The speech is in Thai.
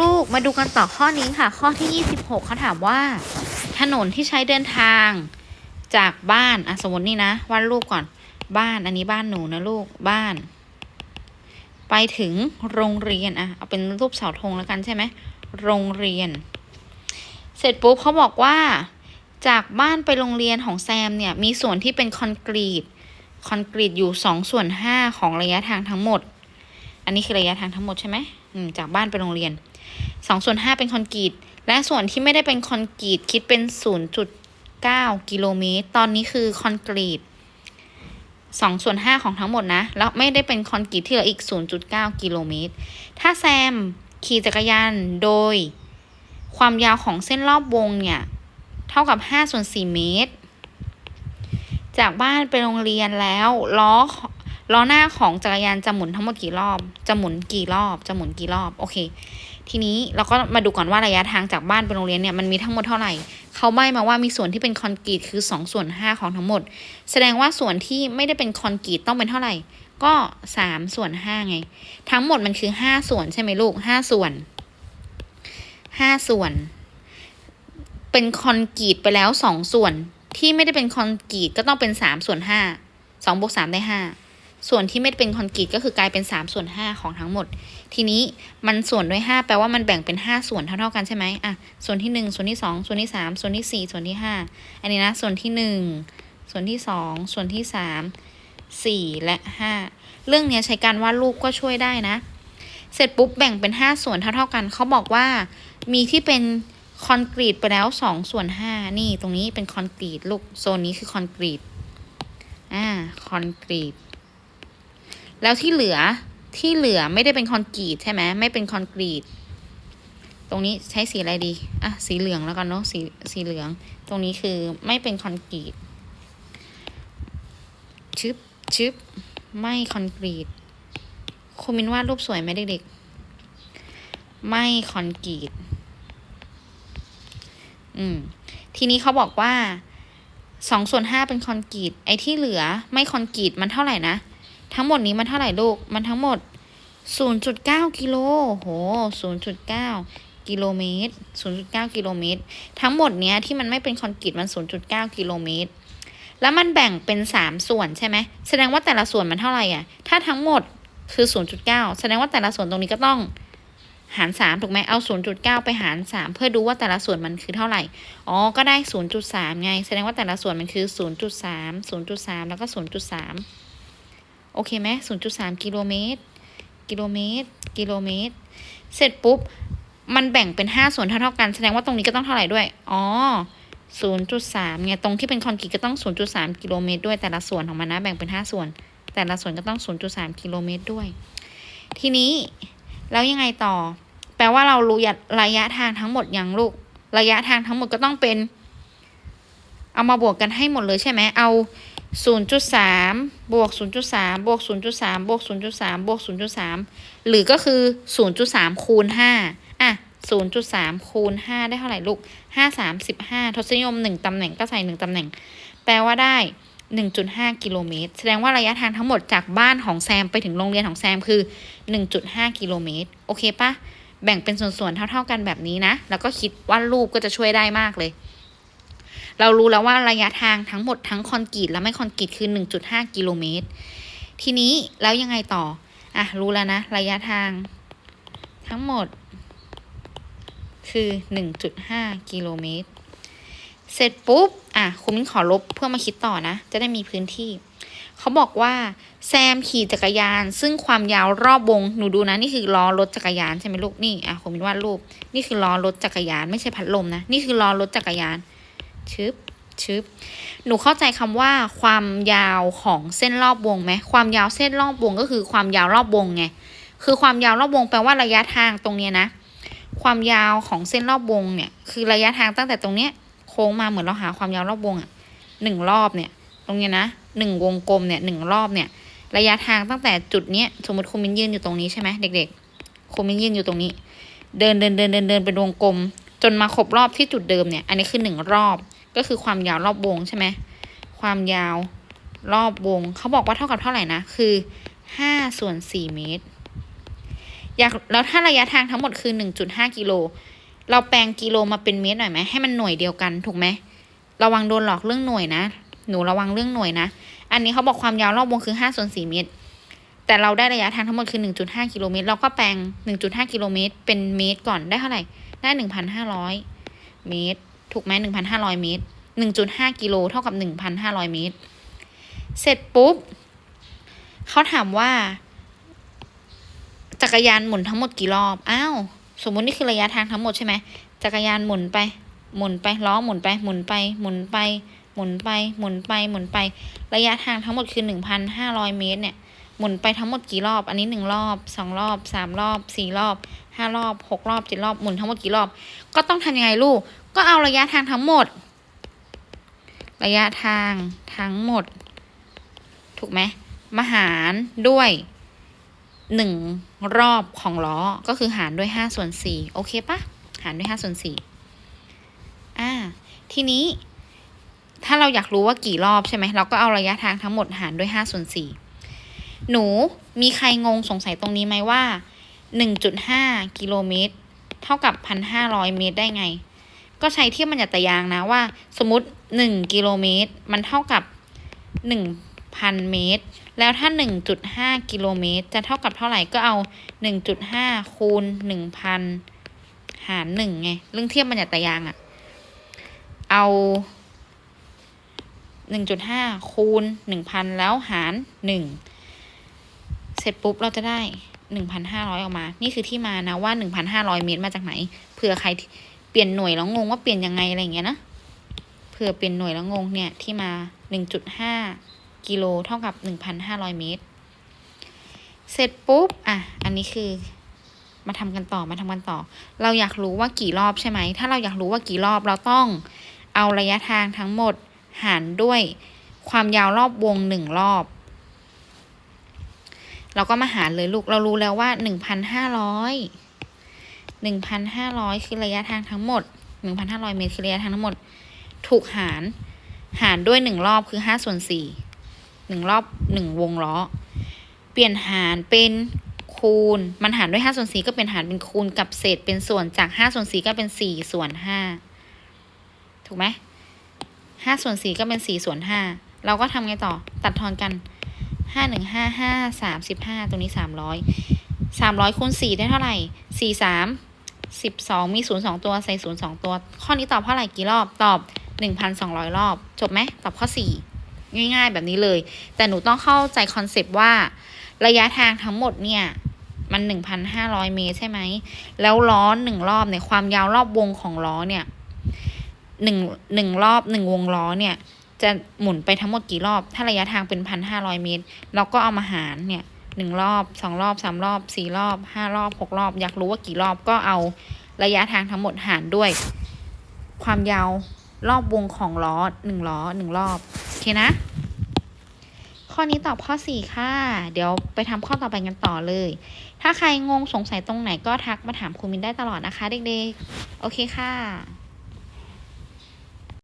ลูกๆ มาดูกันต่อข้อนี้ค่ะ ข้อที่ 26เขาถามว่า ถนนที่ใช้เดินทางจากบ้านอะสมมตินี่นะวาดรูปก่อนบ้านอันนี้บ้านหนูนะลูกบ้าน ไปถึงโรงเรียนอะเอาเป็นรูปเสาธงแล้วกันใช่ไหมโรงเรียน เสร็จปุ๊บเขาบอกว่า จากบ้านไปโรงเรียนของแซมเนี่ยมีส่วนที่เป็นคอนกรีตคอนกรีตอยู่สองส่วนห้าของระยะทางทั้งหมด อันนี้คือระยะทางทั้งหมดใช่ไหมอืมจากบ้านไปโรงเรียนสองส่วนห้าเป็นคอนกรีต และส่วนที่ไม่ได้เป็นคอนกรีตคิดเป็นศูนย์จุดเก้ากิโลเมตร ตอนนี้คือคอนกรีตสองส่วนห้าของทั้งหมดนะ แล้วไม่ได้เป็นคอนกรีตที่เหลืออีกศูนย์จุดเก้ากิโลเมตร ถ้าแซมขี่จักรยานโดย ความยาวของเส้นรอบวงเนี่ย เท่ากับห้าส่วนสี่เมตร จากบ้านไปโรงเรียนแล้วล้อ ล้อหน้าของจักรยานจะหมุนทั้งหมดกี่รอบ จะหมุนกี่รอบ จะหมุนกี่รอบ โอเค ทีนี้เราก็มาดูก่อนว่าระยะทางจากบ้านไปโรงเรียนเนี่ยมันมีทั้งหมดเท่าไหร่ เขาใบ้มาว่ามีส่วนที่เป็นคอนกรีตคือ2ส่วน5ของทั้งหมด แสดงว่าส่วนที่ไม่ได้เป็นคอนกรีตต้องเป็นเท่าไหร่ ก็3ส่วน5ไง ทั้งหมดมันคือ 5 ส่วนใช่ไหมลูก5ส่วน5ส่วน เป็นคอนกรีตไปแล้ว2ส่วน ที่ไม่ได้เป็นคอนกรีตก็ต้องเป็น3ส่วน5 2บวก3ได้5 ส่วนที่ไม่เป็นคอนกรีตก็คือกลายเป็น3ส่วน5ของทั้งหมด ทีนี้มันส่วนด้วย 5 แปลว่ามันแบ่งเป็น 5 ส่วนเท่าๆกันใช่ไหมอะส่วนที่ 1 ส่วนที่ 2 ส่วนที่ 3 ส่วนที่ 4 ส่วนที่ 5 อันนี้นะส่วนที่ 1 ส่วนที่ 2 ส่วนที่ 3 4 และ 5 เรื่องเนี้ยใช้การวาดรูปก็ช่วยได้นะ เสร็จปุ๊บแบ่งเป็น 5 ส่วนเท่าๆกันเขาบอกว่ามีที่เป็นคอนกรีตไปแล้ว2ส่วน5นี่ตรงนี้เป็นคอนกรีตลูกโซนนี้คือคอนกรีตอ่าคอนกรีต แล้วที่เหลือที่เหลือไม่ได้เป็นคอนกรีตใช่ไหมไม่เป็นคอนกรีต ตรงนี้ใช้สีอะไรดีอะสีเหลืองแล้วกันเนาะสีสีเหลือง ตรงนี้คือไม่เป็นคอนกรีตชึบชึบไม่คอนกรีตครูมินวาดรูปสวยไหมเด็กๆ ไม่คอนกรีต อืม ทีนี้เขาบอกว่าสองส่วนห้าเป็นคอนกรีต ไอ้ที่เหลือไม่คอนกรีตมันเท่าไหร่นะ ทั้งหมดนี้มันเท่าไหร่ลูก มันทั้งหมด 0.9 กิโลโห 0.9 กิโลเมตร 0.9 กิโลเมตร ทั้งหมดเนี้ยที่มันไม่เป็นคอนกรีตมัน 0.9 กิโลเมตร แล้วมันแบ่งเป็น 3 ส่วนใช่ไหม แสดงว่าแต่ละส่วนมันเท่าไหร่อะ ถ้าทั้งหมดคือ 0.9 แสดงว่าแต่ละส่วนตรงนี้ก็ต้องหาร 3 ถูกไหมเอา 0.9 ไปหาร 3 เพื่อดูว่าแต่ละส่วนมันคือเท่าไหร่ อ๋อ ก็ได้ 0.3 ไง แสดงว่าแต่ละส่วนมันคือ 0.3 0.3 แล้วก็ 0.3 โอเคไหม0.3กิโลเมตร กิโลเมตร กิโลเมตร เสร็จปุ๊บ มันแบ่งเป็น5ส่วนเท่าๆกัน แสดงว่าตรงนี้ก็ต้องเท่าไหร่ด้วย อ๋อ0.3ไง ตรงที่เป็นคอนกรีตก็ต้อง0.3กิโลเมตรด้วย แต่ละส่วนของมันนะ แบ่งเป็น5ส่วน แต่ละส่วนก็ต้อง0.3กิโลเมตรด้วย ทีนี้ แล้วยังไงต่อ แปลว่าเรารู้ระยะทางทั้งหมดยังลูก ระยะทางทั้งหมดก็ต้องเป็น เอามาบวกกันให้หมดเลยใช่ไหมเอา 0.3 บวก 0.3 บวก 0.3 บวก 0.3 บวก 0.3 หรือก็คือ 0.3 คูณ 5 อะ 0.3 คูณ 5 ได้เท่าไหร่ลูก 5 3 15ทศนิยม 1 ตำแหน่งก็ใส่ 1 ตำแหน่ง แปลว่าได้ 1.5 กิโลเมตร แสดงว่าระยะทางทั้งหมดจากบ้านของแซมไปถึงโรงเรียนของแซมคือ 1.5 กิโลเมตร โอเคปะ แบ่งเป็นส่วนๆ เท่า ๆ กันแบบนี้นะ แล้วก็คิดว่ารูปก็จะช่วยได้มากเลย เรารู้แล้วว่าระยะทางทั้งหมดทั้งคอนกรีตและไม่คอนกรีตคือ 1.5 กิโลเมตร ทีนี้แล้วยังไงต่อ อะ รู้แล้วนะ ระยะทางทั้งหมด คือ 1.5 กิโลเมตร เสร็จปุ๊บ อะ คุณมิ้นขอลบเพื่อมาคิดต่อนะ จะได้มีพื้นที่ เขาบอกว่าแซมขี่จักรยาน ซึ่งความยาวรอบวง หนูดูนะ นี่คือล้อรถจักรยานใช่ไหมลูก นี่ อะ คุณมิ้นวาดรูป นี่คือล้อรถจักรยาน ไม่ใช่พัดลมนะ นี่คือล้อรถจักรยาน ชึบชึบหนูเข้าใจคำว่าความยาวของเส้นรอบวงไหมความยาวเส้นรอบวงก็คือความยาวรอบวงไงคือความยาวรอบวงแปลว่าระยะทางตรงเนี้ยนะ ความยาวของเส้นรอบวงเนี่ยคือระยะทางตั้งแต่ตรงเนี้ยโค้งมาเหมือนเราหาความยาวรอบวงอะหนึ่งรอบเนี่ยตรงเนี้ยนะหนึ่งวงกลมเนี่ยหนึ่งรอบเนี่ยระยะทางตั้งแต่จุดเนี้ยสมมติครูมินยืนอยู่ตรงนี้ใช่ไหมเด็กๆครูมินยืนอยู่ตรงนี้ เดินเดินเดินเดินเดินเป็นวงกลม จนมาครบรอบที่จุดเดิมเนี่ยอันนี้คือหนึ่งรอบ ก็คือความยาวรอบวงใช่ไหมความยาวรอบวง เขาบอกว่าเท่ากับเท่าไหร่นะ คือห้าส่วนสี่เมตร อยากแล้วถ้าระยะทางทั้งหมดคือหนึ่งจุดห้ากิโล เราแปลงกิโลมาเป็นเมตรหน่อยไหมให้มันหน่วยเดียวกันถูกไหม ระวังโดนหลอกเรื่องหน่วยนะ หนูระวังเรื่องหน่วยนะ อันนี้เขาบอกความยาวรอบวงคือห้าส่วนสี่เมตร แต่เราได้ระยะทางทั้งหมดคือหนึ่งจุดห้ากิโลเมตร เราก็แปลงหนึ่งจุดห้ากิโลเมตรเป็นเมตรก่อนได้เท่าไหร่ ได้หนึ่งพันห้าร้อยเมตร ถูกไหมหนึ่งพันห้าร้อยเมตรหนึ่งจุดห้ากิโลเท่ากับหนึ่งพันห้าร้อยเมตร เสร็จปุ๊บเขาถามว่า จักรยานหมุนทั้งหมดกี่รอบ อ้าว สมมุตินี่คือระยะทางทั้งหมดใช่ไหมจักรยานหมุนไปหมุนไปล้อหมุนไปหมุนไปหมุนไปหมุนไปหมุนไปหมุนไป ระยะทางทั้งหมดคือหนึ่งพันห้าร้อยเมตรเนี่ยหมุนไปทั้งหมดกี่รอบ อันนี้หนึ่งรอบสองรอบสามรอบสี่รอบห้ารอบหกรอบเจ็ดรอบหมุนทั้งหมดกี่รอบ ก็ต้องทำยังไงลูก ก็เอาระยะทางทั้งหมด ระยะทางทั้งหมด ถูกไหมมาหารด้วยหนึ่งรอบของล้อ ก็คือหารด้วยห้าส่วนสี่โอเคปะหารด้วยห้าส่วนสี่อ่า ทีนี้ ถ้าเราอยากรู้ว่ากี่รอบใช่ไหม เราก็เอาระยะทางทั้งหมดหารด้วยห้าส่วนสี่หนูมีใครงงสงสัยตรงนี้ไหมว่าหนึ่งจุดห้ากิโลเมตร เท่ากับพันห้าร้อยเมตรได้ไง ก็ใช้เทียบบัญญัติยางนะว่า สมมติหนึ่งกิโลเมตร มันเท่ากับหนึ่งพันเมตร แล้วถ้าหนึ่งจุดห้ากิโลเมตร จะเท่ากับเท่าไหร่ก็เอาหนึ่งจุดห้าคูณหนึ่งพันหารหนึ่งไงเรื่องเทียบบัญญัติยางอะเอาหนึ่งจุดห้าคูณหนึ่งพันแล้วหารหนึ่งเสร็จปุ๊บเราจะได้หนึ่งพันห้าร้อยออกมา นี่คือที่มานะว่าหนึ่งพันห้าร้อยเมตรมาจากไหนเผื่อใคร ลี่ยนหน่วยแล้วงงว่าเปลี่ยนยังไงอะไรอย่างเงี้ยนะเผื่อเปลี่ยนหน่วยแล้วงงเนี่ยที่มาหนึ่งจุดห้ากิโลเท่ากับหนึ่งพันห้าร้อยเมตร เสร็จปุ๊บอะอันนี้คือมาทำกันต่อมาทำกันต่อ เราอยากรู้ว่ากี่รอบใช่ไหม ถ้าเราอยากรู้ว่ากี่รอบเราต้องเอาระยะทางทั้งหมดหารด้วยความยาวรอบวงหนึ่งรอบ เราก็มาหารเลยลูกเรารู้แล้วว่าหนึ่งพันห้าร้อย หนึ่งพันห้าร้อยคือระยะทางทั้งหมดหนึ่งพันห้าร้อยเมตรคือระยะทางทั้งหมด ถูกหาร หารด้วยหนึ่งรอบคือห้าส่วนสี่หนึ่งรอบหนึ่งวงล้อ เปลี่ยนหารเป็นคูณ มันหารด้วยห้าส่วนสี่ก็เป็นหารเป็นคูณกับเศษเป็นส่วนจากห้าส่วนสี่ก็เป็นสี่ส่วนห้าถูกไหมห้าส่วนสี่ก็เป็นสี่ส่วนห้าเราก็ทำไงต่อ ตัดทอนกันห้าหนึ่งห้าห้าสามสิบห้าตรงนี้สามร้อยสามร้อยคูณสี่ได้เท่าไหร่สี่ สามสิบสองมีศูนย์สองตัวใส่ศูนย์สองตัว ข้อนี้ตอบเท่าไหร่กี่รอบตอบหนึ่งพันสองร้อยรอบ จบไหมตอบข้อสี่ง่ายๆ แบบนี้เลย แต่หนูต้องเข้าใจคอนเซปต์ว่า ระยะทางทั้งหมดเนี่ย มันหนึ่งพันห้าร้อยเมตรใช่ไหม แล้วล้อหนึ่งรอบเนี่ยความยาวรอบวงของล้อเนี่ยหนึ่งหนึ่งรอบหนึ่งวงล้อเนี่ย จะหมุนไปทั้งหมดกี่รอบ ถ้าระยะทางเป็นพันห้าร้อยเมตร เราก็เอามาหารเนี่ย หนึ่งรอบสองรอบสามรอบสี่รอบห้ารอบหกรอบ อยากรู้ว่ากี่รอบก็เอาระยะทางทั้งหมดหารด้วย ความยาวรอบวงของล้อหนึ่งล้อหนึ่งรอบโอเคนะ ข้อนี้ตอบข้อ4ค่ะ เดี๋ยวไปทำข้อต่อไปกันต่อเลย ถ้าใครงงสงสัยตรงไหนก็ทักมาถามครูมินได้ตลอดนะคะ เด็กๆ โอเคค่ะ